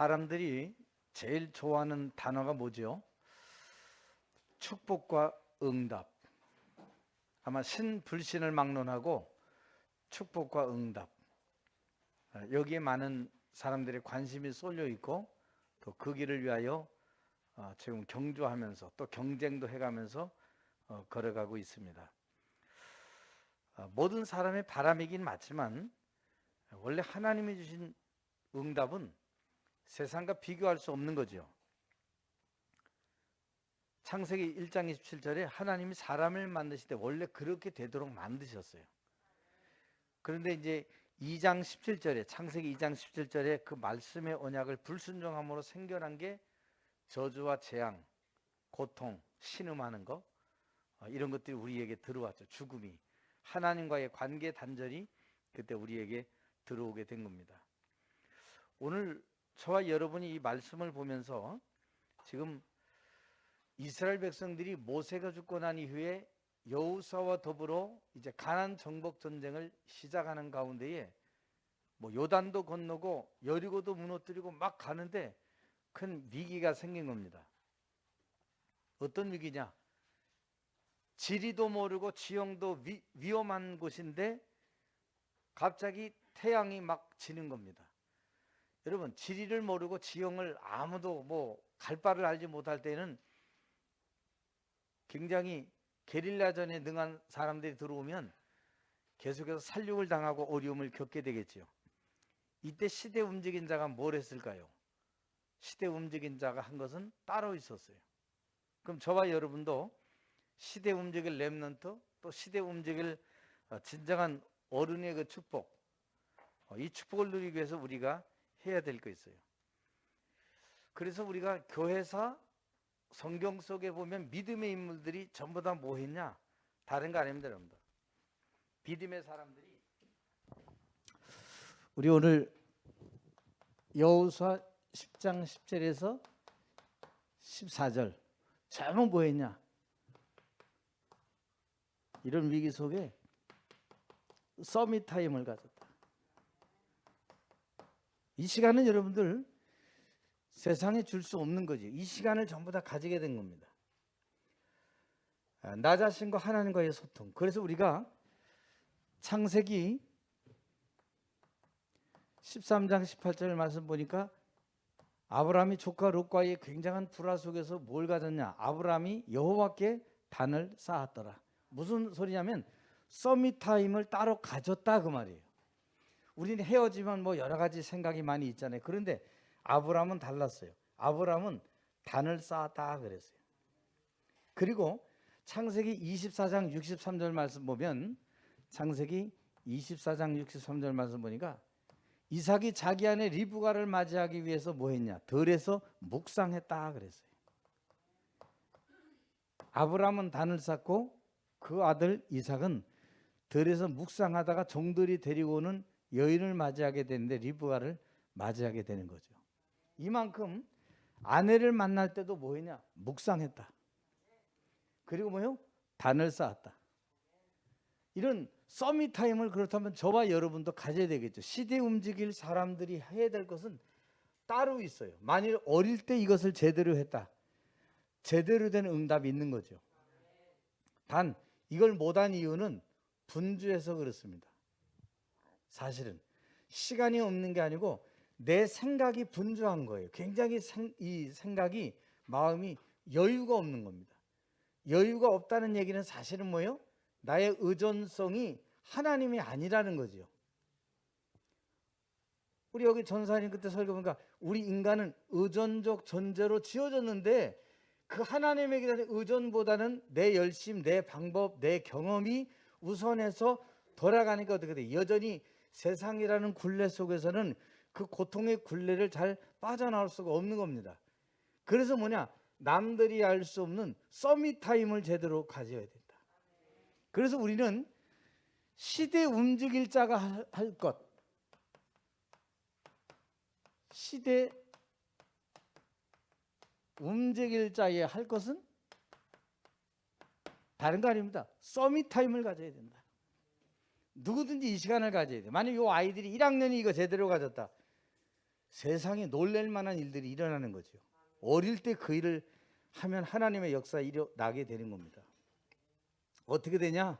사람들이 제일 좋아하는 단어가 뭐죠? 축복과 응답. 아마 신 불신을 막론하고 축복과 응답. 아, 여기에 많은 사람들의 관심이 쏠려 있고 또 그 길을 위하여 어, 지금 경주하면서 또 경쟁도 해가면서 어, 걸어가고 있습니다. 어, 모든 사람의 바람이긴 맞지만 원래 하나님이 주신 응답은 세상과 비교할 수 없는 거죠. 창세기 1장 27절에 하나님이 사람을 만드실 때 원래 그렇게 되도록 만드셨어요. 그런데 이제 2장 17절에 창세기 2장 17절에 그 말씀의 언약을 불순종함으로 생겨난 게 저주와 재앙, 고통, 신음하는 거 어, 이런 것들이 우리에게 들어왔죠. 죽음이 하나님과의 관계 단절이 그때 우리에게 들어오게 된 겁니다. 오늘 저와 여러분이 이 말씀을 보면서 지금 이스라엘 백성들이 모세가 죽고 난 이후에 여우사와 더불어 이제 가난 정복 전쟁을 시작하는 가운데에 뭐 요단도 건너고 여리고도 무너뜨리고 막 가는데 큰 위기가 생긴 겁니다. 어떤 위기냐? 지리도 모르고 지형도 위, 위험한 곳인데 갑자기 태양이 막 지는 겁니다. 여러분 지리를 모르고 지형을 아무도 뭐 갈 바를 알지 못할 때는 굉장히 게릴라전에 능한 사람들이 들어오면 계속해서 살육을 당하고 어려움을 겪게 되겠지요. 이때 시대 움직인 자가 뭘 했을까요? 시대 움직인 자가 한 것은 따로 있었어요. 그럼 저와 여러분도 시대 움직일 렘넌트 또 시대 움직일 어, 진정한 어른의 그 축복 어, 이 축복을 누리기 위해서 우리가 해야 될 거 있어요. 그래서 우리가 교회사 성경 속에 보면 믿음의 인물들이 전부 다 뭐 했냐? 다른 거 아닙니다, 여러분들. 믿음의 사람들이 우리 오늘 여호수아 10장 10절에서 14절 잘못 뭐 했냐? 이런 위기 속에 서밋 타임을 가졌다. 이 시간은 여러분들 세상에 줄 수 없는 거지. 이 시간을 전부 다 가지게 된 겁니다. 아, 나 자신과 하나님과의 소통. 그래서 우리가 창세기 13장 18절 말씀 보니까 아브라함이 조카 롯과의 굉장한 불화 속에서 뭘 가졌냐? 아브라함이 여호와께 단을 쌓았더라. 무슨 소리냐면 서밋 타임을 따로 가졌다 그 말이에요. 우리는 헤어지면 뭐 여러 가지 생각이 많이 있잖아요. 그런데 아브라함은 달랐어요. 아브라함은 단을 쌓았다 그랬어요. 그리고 창세기 24장 63절 말씀 보면 창세기 24장 63절 말씀 보니까 이삭이 자기 아내 리브가를 맞이하기 위해서 뭐 했냐? 들에서 묵상했다 그랬어요. 아브라함은 단을 쌓고 그 아들 이삭은 들에서 묵상하다가 종들이 데리고 오는 여인을 맞이하게 되는데 리브가를 맞이하게 되는 거죠. 이만큼 아내를 만날 때도 뭐 했냐? 묵상했다. 그리고 뭐요? 단을 쌓았다. 이런 서밋 타임을 그렇다면 저와 여러분도 가져야 되겠죠. 시대 움직일 사람들이 해야 될 것은 따로 있어요. 만일 어릴 때 이것을 제대로 했다. 제대로 된 응답이 있는 거죠. 단 이걸 못한 이유는 분주해서 그렇습니다. 사실은 시간이 없는 게 아니고 내 생각이 분주한 거예요. 굉장히 생, 이 생각이 마음이 여유가 없는 겁니다. 여유가 없다는 얘기는 사실은 뭐예요? 나의 의존성이 하나님이 아니라는 거죠. 우리 여기 전사님 그때 설교 보니까 우리 인간은 의존적 존재로 지어졌는데 그 하나님에게 대한 의존보다는 내 열심, 내 방법, 내 경험이 우선해서 돌아가니까 어떻게 돼? 여전히 세상이라는 굴레 속에서는 그 고통의 굴레를 잘 빠져나올 수가 없는 겁니다. 그래서 뭐냐? 남들이 알 수 없는 서밋 타임을 제대로 가져야 된다. 그래서 우리는 시대 움직일 자가 할 것, 시대 움직일 자의 할 것은 다른 거 아닙니다. 서밋 타임을 가져야 된다. 누구든지 이 시간을 가져야 돼. 만약 이 아이들이 1학년이 이거 제대로 가졌다. 세상에 놀랄 만한 일들이 일어나는 거죠. 어릴 때 그 일을 하면 하나님의 역사 일어나게 되는 겁니다. 어떻게 되냐?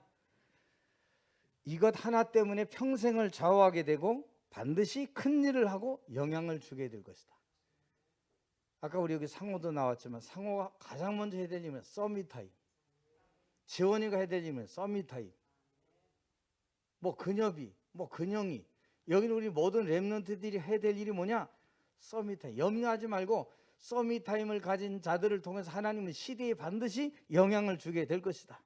이것 하나 때문에 평생을 좌우하게 되고 반드시 큰 일을 하고 영향을 주게 될 것이다. 아까 우리 여기 상호도 나왔지만 상호가 가장 먼저 해야 될 일은 서밋 타임. 지원이가 해야 될 일은 서밋 타임. 뭐 근엽이, 뭐 근영이 여기는 우리 모든 랩런트들이 해야 될 일이 뭐냐? 서밋 타임. 염려하지 말고 서밋 타임을 가진 자들을 통해서 하나님은 시대에 반드시 영향을 주게 될 것이다.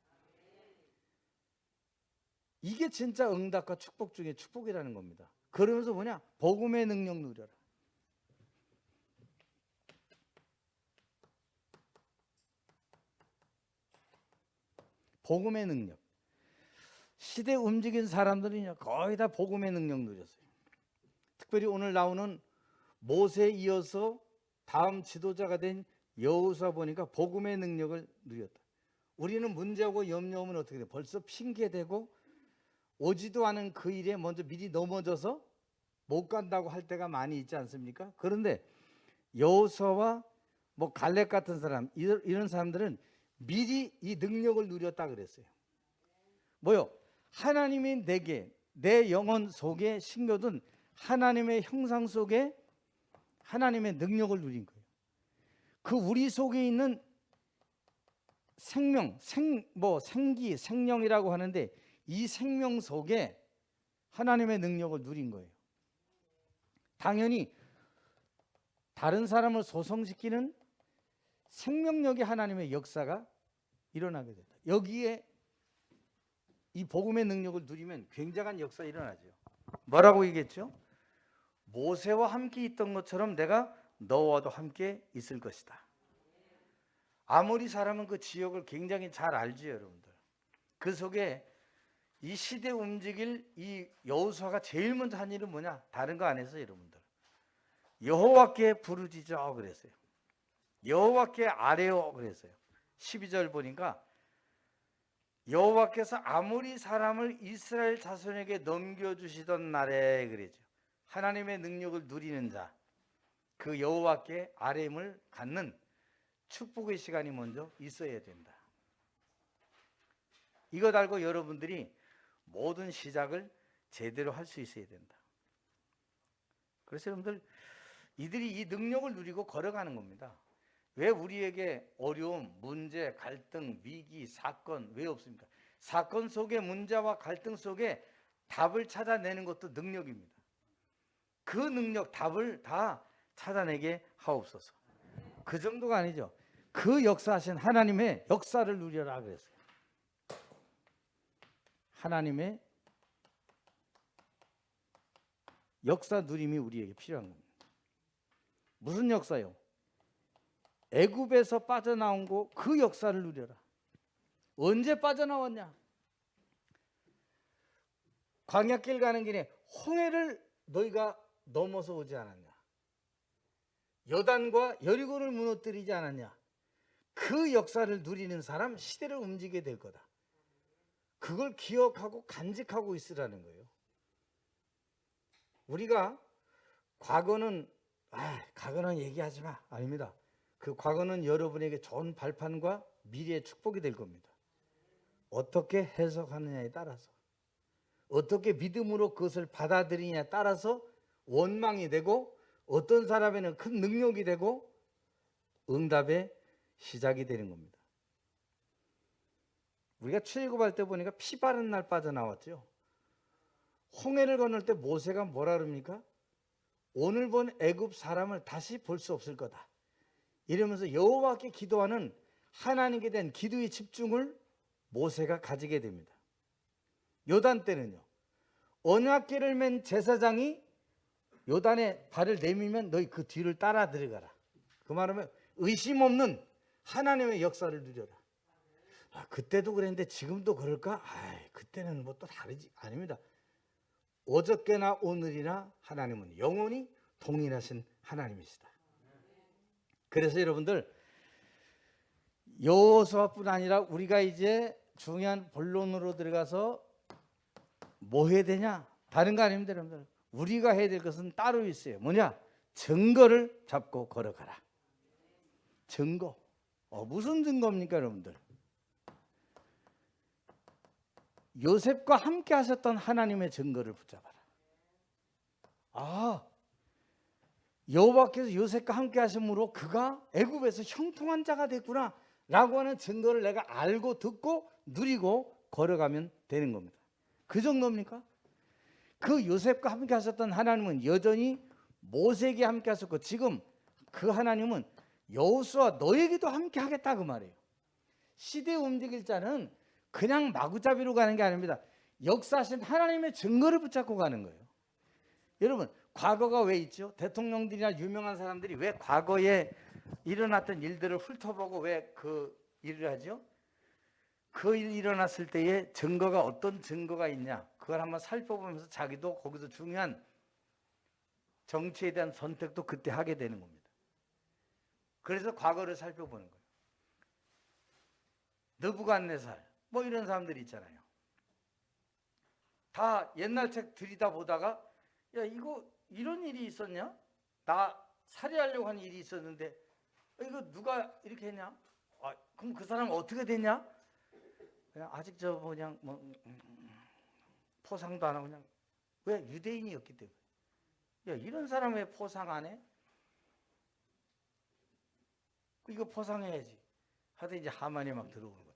이게 진짜 응답과 축복 중에 축복이라는 겁니다. 그러면서 뭐냐? 복음의 능력 누려라. 복음의 능력. 시대 움직인 사람들이 거의 다 복음의 능력 누렸어요. 특별히 오늘 나오는 모세 이어서 다음 지도자가 된 여호수아 보니까 복음의 능력을 누렸다. 우리는 문제하고 염려하면 어떻게 돼? 벌써 핑계대고 오지도 않은 그 일에 먼저 미리 넘어져서 못 간다고 할 때가 많이 있지 않습니까? 그런데 여호수아와 뭐 갈렙 같은 사람 이런 사람들은 미리 이 능력을 누렸다 그랬어요. 뭐요? 하나님이 내게 내 영혼 속에 심겨둔 하나님의 형상 속에 하나님의 능력을 누린 거예요. 그 우리 속에 있는 생명, 생 뭐 생기, 생명이라고 하는데 이 생명 속에 하나님의 능력을 누린 거예요. 당연히 다른 사람을 소성시키는 생명력의 하나님의 역사가 일어나게 된다. 여기에 이 복음의 능력을 누리면 굉장한 역사 일어나죠. 뭐라고 얘기했죠? 모세와 함께 있던 것처럼 내가 너와도 함께 있을 것이다. 아무리 사람은 그 지역을 굉장히 잘 알지요, 여러분들. 그 속에 이 시대 움직일 이 여호수아가 제일 먼저 한 일은 뭐냐? 다른 거안 했어요, 여러분들. 여호와께 부르짖어 그랬어요. 여호와께 아뢰어 그랬어요. 12절 보니까 여호와께서 아무리 사람을 이스라엘 자손에게 넘겨주시던 날에 그랬죠. 하나님의 능력을 누리는 자, 그 여호와께 아뢰임을 갖는 축복의 시간이 먼저 있어야 된다. 이것 알고 여러분들이 모든 시작을 제대로 할 수 있어야 된다. 그래서 여러분들 이들이 이 능력을 누리고 걸어가는 겁니다. 왜 우리에게 어려움, 문제, 갈등, 위기, 사건 왜 없습니까? 사건 속의 문제와 갈등 속에 답을 찾아내는 것도 능력입니다. 그 능력, 답을 다 찾아내게 하옵소서. 그 정도가 아니죠. 그 역사하신 하나님의 역사를 누려라 그랬어요. 하나님의 역사 누림이 우리에게 필요한 겁니다. 무슨 역사요? 애굽에서 빠져나온 거 그 역사를 누려라. 언제 빠져나왔냐? 광야길 가는 길에 홍해를 너희가 넘어서 오지 않았냐? 여단과 여리고를 무너뜨리지 않았냐? 그 역사를 누리는 사람 시대를 움직이게 될 거다. 그걸 기억하고 간직하고 있으라는 거예요. 우리가 과거는 아, 과거는 얘기하지 마. 아닙니다. 그 과거는 여러분에게 좋은 발판과 미래의 축복이 될 겁니다. 어떻게 해석하느냐에 따라서 어떻게 믿음으로 그것을 받아들이냐에 따라서 원망이 되고 어떤 사람에는 큰 능력이 되고 응답의 시작이 되는 겁니다. 우리가 출애굽할 때 보니까 피 바른 날 빠져나왔죠. 홍해를 건널 때 모세가 뭐라 그럽니까? 오늘 본 애굽 사람을 다시 볼 수 없을 거다. 이러면서 여호와께 기도하는 하나님께 대한 기도의 집중을 모세가 가지게 됩니다. 요단 때는요. 언약궤를 맨 제사장이 요단에 발을 내밀면 너희 그 뒤를 따라 들어가라. 그 말하면 의심 없는 하나님의 역사를 누려라. 아, 그때도 그랬는데 지금도 그럴까? 아, 그때는 뭐 또 다르지 아닙니다. 어저께나 오늘이나 하나님은 영원히 동일하신 하나님이시다. 그래서 여러분들 여호수아뿐 아니라 우리가 이제 중요한 본론으로 들어가서 뭐 해야 되냐? 다른 거 아닙니다, 여러분들. 우리가 해야 될 것은 따로 있어요. 뭐냐? 증거를 잡고 걸어가라. 증거. 어, 무슨 증거입니까, 여러분들? 요셉과 함께 하셨던 하나님의 증거를 붙잡아라. 아, 여호와께서 요셉과 함께 하심으로 그가 애굽에서 형통한 자가 됐구나 라고 하는 증거를 내가 알고 듣고 누리고 걸어가면 되는 겁니다. 그 정도입니까? 그 요셉과 함께 하셨던 하나님은 여전히 모세에게 함께 하셨고 지금 그 하나님은 여호수아 너에게도 함께 하겠다 그 말이에요. 시대 움직일 자는 그냥 마구잡이로 가는 게 아닙니다. 역사하신 하나님의 증거를 붙잡고 가는 거예요. 여러분 과거가 왜 있죠? 대통령들이나 유명한 사람들이 왜 과거에 일어났던 일들을 훑어보고 왜 그 일을 하죠? 그 일 일어났을 때에 증거가 어떤 증거가 있냐 그걸 한번 살펴보면서 자기도 거기서 중요한 정치에 대한 선택도 그때 하게 되는 겁니다. 그래서 과거를 살펴보는 거예요. 느부갓네살 뭐 이런 사람들이 있잖아요. 다 옛날 책 들이다 보다가 야 이거 이런 일이 있었냐? 나 살해하려고 한 일이 있었는데 어, 이거 누가 이렇게 했냐? 아, 그럼 그 사람 어떻게 됐냐? 그냥 아직 저 그냥 뭐 음, 음, 포상도 안 하고 그냥 왜 유대인이었기 때문에 야 이런 사람 왜 포상 안 해? 이거 포상해야지. 하여튼 이제 하만이 막 들어오는 거잖아요.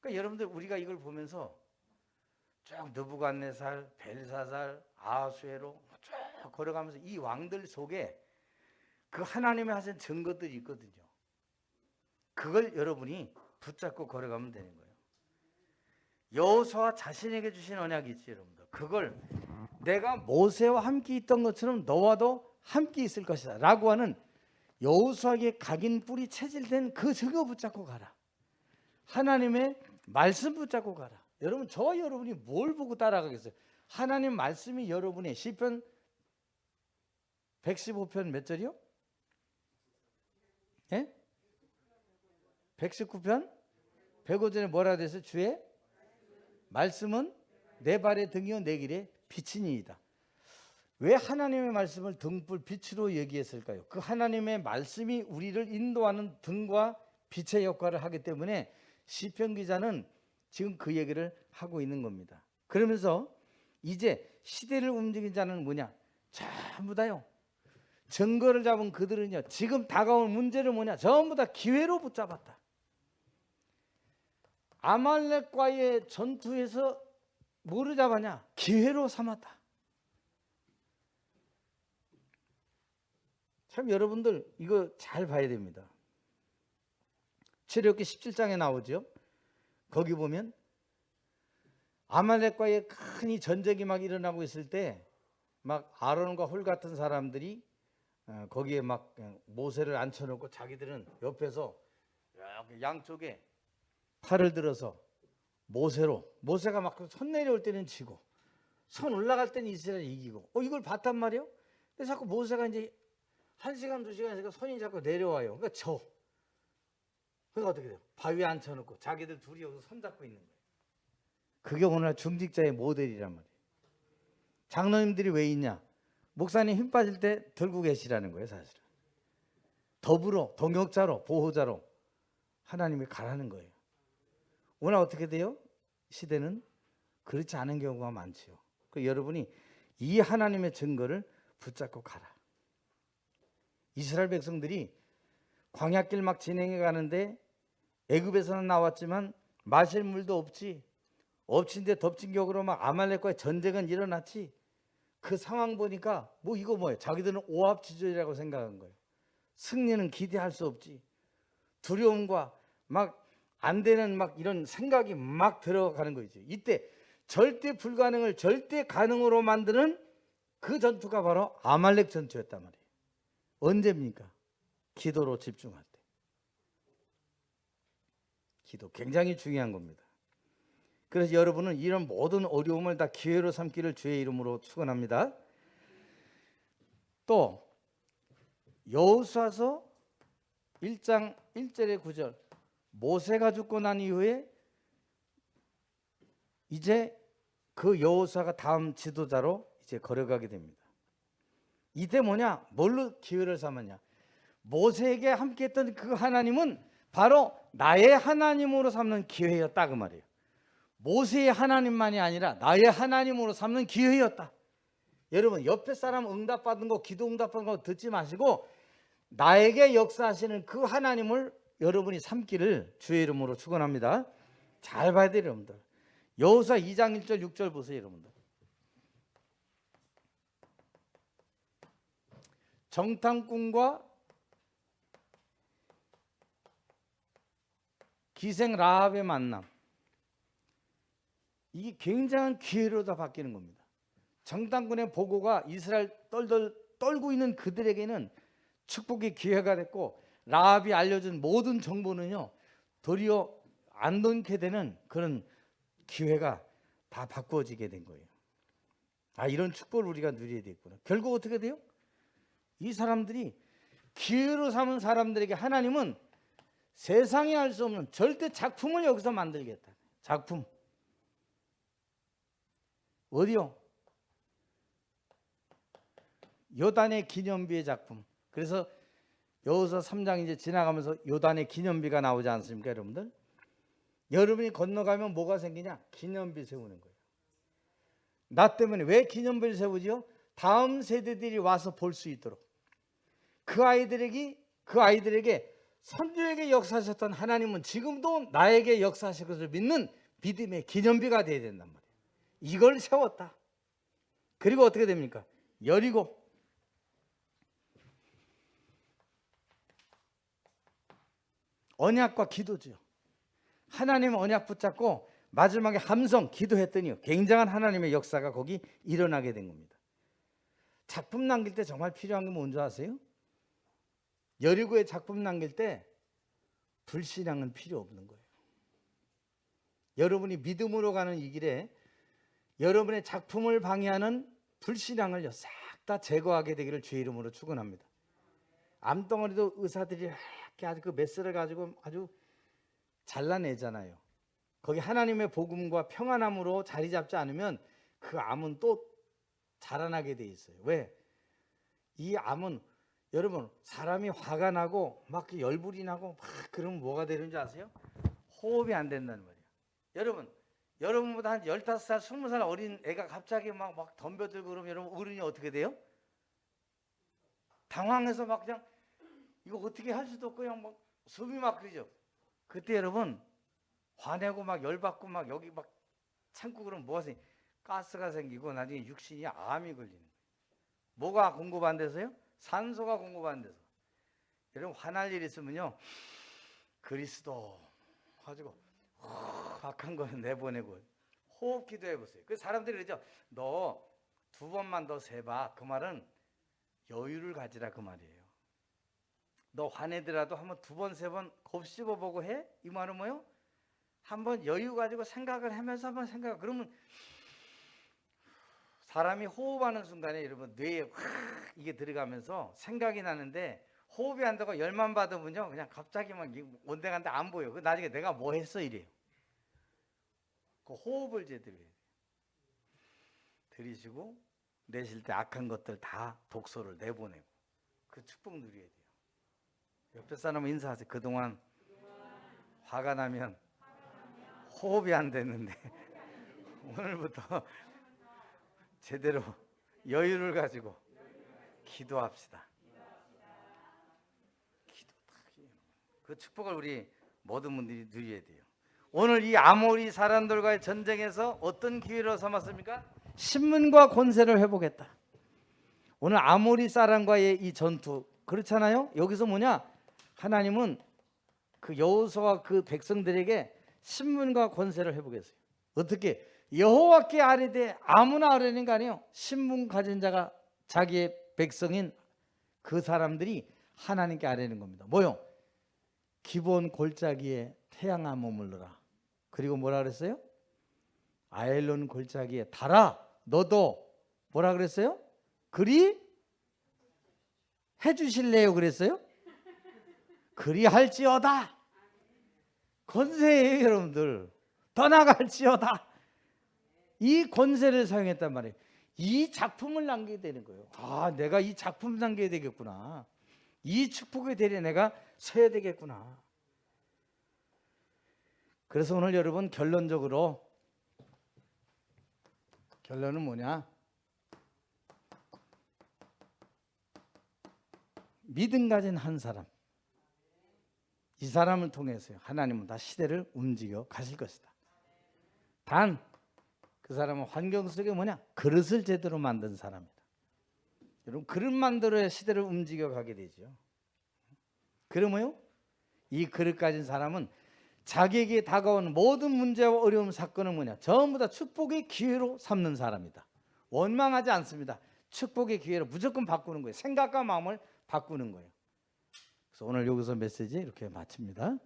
그러니까 여러분들 우리가 이걸 보면서 쭉 느부갓네살, 벨사살, 아수에로 쭉 걸어가면서 이 왕들 속에 그 하나님의 하신 증거들이 있거든요. 그걸 여러분이 붙잡고 걸어가면 되는 거예요. 여호수아 자신에게 주신 언약이 있지 여러분들. 그걸 내가 모세와 함께 있던 것처럼 너와도 함께 있을 것이다 라고 하는 여호수아에게 각인 뿌리 체질된 그 증거 붙잡고 가라. 하나님의 말씀 붙잡고 가라. 여러분 저와 여러분이 뭘 보고 따라가겠어요? 하나님 말씀이 여러분의 시편 115편 몇 절이요? 예? 119편 105절에 뭐라 돼서 주의 말씀은 내 발의 등이요 내 길의 빛이니이다. 왜 하나님의 말씀을 등불 빛으로 얘기했을까요? 그 하나님의 말씀이 우리를 인도하는 등과 빛의 역할을 하기 때문에 시편 기자는 지금 그 얘기를 하고 있는 겁니다. 그러면서 이제 시대를 움직인 자는 뭐냐? 전부 다요. 증거를 잡은 그들은요. 지금 다가올 문제를 뭐냐? 전부 다 기회로 붙잡았다. 아말렉과의 전투에서 뭐를 잡았냐? 기회로 삼았다. 참 여러분들 이거 잘 봐야 됩니다. 출애굽기 17장에 나오죠. 거기 보면 아말렉과의 큰 이 전쟁이 막 일어나고 있을 때 막 아론과 홀 같은 사람들이 어, 거기에 막 모세를 앉혀놓고 자기들은 옆에서 양쪽에 팔을 들어서 모세로 모세가 막 손 내려올 때는 지고 손 올라갈 때는 이스라엘이 이기고 어 이걸 봤단 말이에요. 근데 자꾸 모세가 이제 한 시간 두 시간 있으니까 손이 자꾸 내려와요. 그러니까 저 그러니까 어떻게 돼요? 바위에 앉혀놓고 자기들 둘이 여기서 손잡고 있는 거예요. 그게 오늘 중직자의 모델이란 말이에요. 장로님들이 왜 있냐? 목사님 힘 빠질 때 들고 계시라는 거예요, 사실은. 더불어 동역자로 보호자로 하나님이 가라는 거예요. 오늘 어떻게 돼요? 시대는 그렇지 않은 경우가 많지요. 그 여러분이 이 하나님의 증거를 붙잡고 가라. 이스라엘 백성들이 광야길 막 진행해 가는데 애굽에서는 나왔지만 마실 물도 없지. 엎친 데 덮친 격으로 막 아말렉과의 전쟁은 일어났지. 그 상황 보니까 뭐 이거 뭐예요? 자기들은 오합지졸이라고 생각한 거예요. 승리는 기대할 수 없지. 두려움과 막 안 되는 막 이런 생각이 막 들어가는 거죠. 이때 절대 불가능을 절대 가능으로 만드는 그 전투가 바로 아말렉 전투였단 말이에요. 언제입니까? 기도로 집중할 때. 기도 굉장히 중요한 겁니다. 그래서 여러분은 이런 모든 어려움을 다 기회로 삼기를 주의 이름으로 축원합니다. 또 여호수아서 1장 1절의 9절 모세가 죽고 난 이후에 이제 그 여호수아가 다음 지도자로 이제 걸어가게 됩니다. 이때 뭐냐? 뭘로 기회를 삼았냐? 모세에게 함께했던 그 하나님은 바로 나의 하나님으로 삼는 기회였다 그 말이에요. 모세의 하나님만이 아니라 나의 하나님으로 삼는 기회였다. 여러분 옆에 사람 응답 받은 거 기도 응답 받은 거 듣지 마시고 나에게 역사하시는 그 하나님을 여러분이 삼기를 주의 이름으로 축원합니다. 잘 봐야 돼요, 여러분들. 여호수아 2장 1절 6절 보세요, 여러분들. 정탐꾼과 기생 라합의 만남. 이게 굉장한 기회로 다 바뀌는 겁니다. 정탐꾼의 보고가 이스라엘 떨덜 떨고 있는 그들에게는 축복의 기회가 됐고 라합이 알려준 모든 정보는요 도리어 안 놓게 되는 그런 기회가 다 바꾸어지게 된 거예요. 아 이런 축복을 우리가 누려야 되겠구나. 결국 어떻게 돼요? 이 사람들이 기회로 삼은 사람들에게 하나님은 세상에 할 수 없는 절대 작품을 여기서 만들겠다. 작품. 어디요? 요단의 기념비의 작품. 그래서 여호서 3장 이제 지나가면서 요단의 기념비가 나오지 않습니까, 여러분들? 여러분이 건너가면 뭐가 생기냐? 기념비 세우는 거예요. 나 때문에 왜 기념비를 세우지요? 다음 세대들이 와서 볼 수 있도록. 그 아이들에게 그 아이들에게 선조에게 역사하셨던 하나님은 지금도 나에게 역사하실 것을 믿는 믿음의 기념비가 되어야 된단 말이에요. 이걸 세웠다. 그리고 어떻게 됩니까? 여리고 언약과 기도죠. 하나님 언약 붙잡고 마지막에 함성 기도했더니 굉장한 하나님의 역사가 거기 일어나게 된 겁니다. 작품 남길 때 정말 필요한 게 뭔지 아세요? 여리고에 작품 남길 때 불신앙은 필요 없는 거예요. 여러분이 믿음으로 가는 이 길에 여러분의 작품을 방해하는 불신앙을 싹 다 제거하게 되기를 주의 이름으로 축원합니다. 암덩어리도 의사들이 이렇게 아주 그 메스를 가지고 아주 잘라내잖아요. 거기 하나님의 복음과 평안함으로 자리 잡지 않으면 그 암은 또 자라나게 돼 있어요. 왜? 이 암은 여러분 사람이 화가 나고 막 열불이 나고 막 그러면 뭐가 되는지 아세요? 호흡이 안 된다는 말이에요. 여러분 여러분보다 한 15살, 20살 어린 애가 갑자기 막, 막 덤벼들고 그러면 여러분 어른이 어떻게 돼요? 당황해서 막 그냥 이거 어떻게 할 수도 없고 그냥 막 숨이 막 그러죠. 그때 여러분 화내고 막 열받고 막 여기 막 참고 그러면 뭐가 생겨? 가스가 생기고 나중에 육신이 암이 걸리는 거예요. 뭐가 공급 안 돼서요? 산소가 공급 안 돼서. 여러분 화날 일 있으면요. 그리스도 가지고 악한 거 내보내고 호흡 기도해 보세요. 그 사람들이 그러죠. 너 두 번만 더 세봐. 그 말은 여유를 가지라 그 말이에요. 너 화내더라도 한번 두 번 세 번 곱씹어 보고 해? 이 말은 뭐요? 한번 여유 가지고 생각을 하면서 한번 생각. 그러면 사람이 호흡하는 순간에 여러분 뇌에 확 이게 들어가면서 생각이 나는데 호흡이 안 되고 열만 받으면요 그냥 갑자기 막 온데간데 안 보여. 그 나중에 내가 뭐 했어 이래요. 그 호흡을 제대로 해야 돼요. 들이쉬고 내쉴 때 악한 것들 다 독소를 내보내고 그 축복 누려야 돼요. 옆에 사람 인사하세요. 그동안 화가 나면 호흡이 안 됐는데 오늘부터 제대로 여유를 가지고 기도합시다. 기도 그 축복을 우리 모든 분들이 누려야 돼요. 오늘 이 아모리 사람들과의 전쟁에서 어떤 기회로 삼았습니까? 신문과 권세를 회복했다. 오늘 아모리 사람과의 이 전투 그렇잖아요. 여기서 뭐냐? 하나님은 그 여호수아와 그 백성들에게 신문과 권세를 회복했어요. 어떻게? 여호와께 아뢰되 아무나 아뢰는 거 아니에요. 신문 가진 자가 자기의 백성인 그 사람들이 하나님께 아뢰는 겁니다. 뭐요? 기본 골짜기에 태양아 머물러라. 그리고 뭐라 그랬어요? 아엘론 골짜기에 달아 너도 뭐라 그랬어요? 그리 해 주실래요 그랬어요? 그리 할지어다. 권세예요, 여러분들. 떠나갈지어다. 이 권세를 사용했단 말이에요. 이 작품을 남기게 되는 거예요. 아, 내가 이 작품 남겨야 되겠구나. 이 축복의 대리에 내가 서야 되겠구나. 그래서 오늘 여러분 결론적으로 결론은 뭐냐? 믿음 가진 한 사람. 이 사람을 통해서 하나님은 다 시대를 움직여 가실 것이다. 단 그 사람은 환경 속에 뭐냐? 그릇을 제대로 만든 사람이다. 여러분 그릇 만들어야 시대를 움직여 가게 되죠. 그러면요? 이 그릇 가진 사람은 자기에게 다가오는 모든 문제와 어려움 사건은 뭐냐? 전부 다 축복의 기회로 삼는 사람이다. 원망하지 않습니다. 축복의 기회로 무조건 바꾸는 거예요. 생각과 마음을 바꾸는 거예요. 그래서 오늘 여기서 메시지 이렇게 마칩니다.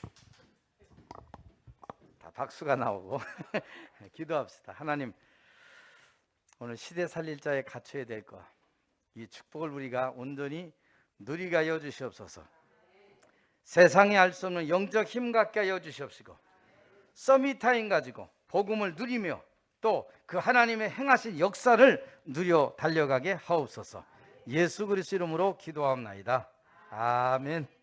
다 박수가 나오고 기도합시다. 하나님 오늘 시대 살릴 자에 갖춰야 될 것. 이 축복을 우리가 온전히 누리게 하여 주시옵소서. 세상에 알 수 없는 영적 힘 갖게 하여 주시옵시고 서밋타임 가지고 복음을 누리며 또 그 하나님의 행하신 역사를 누려 달려가게 하옵소서. 예수 그리스도 이름으로 기도하옵나이다. 아멘.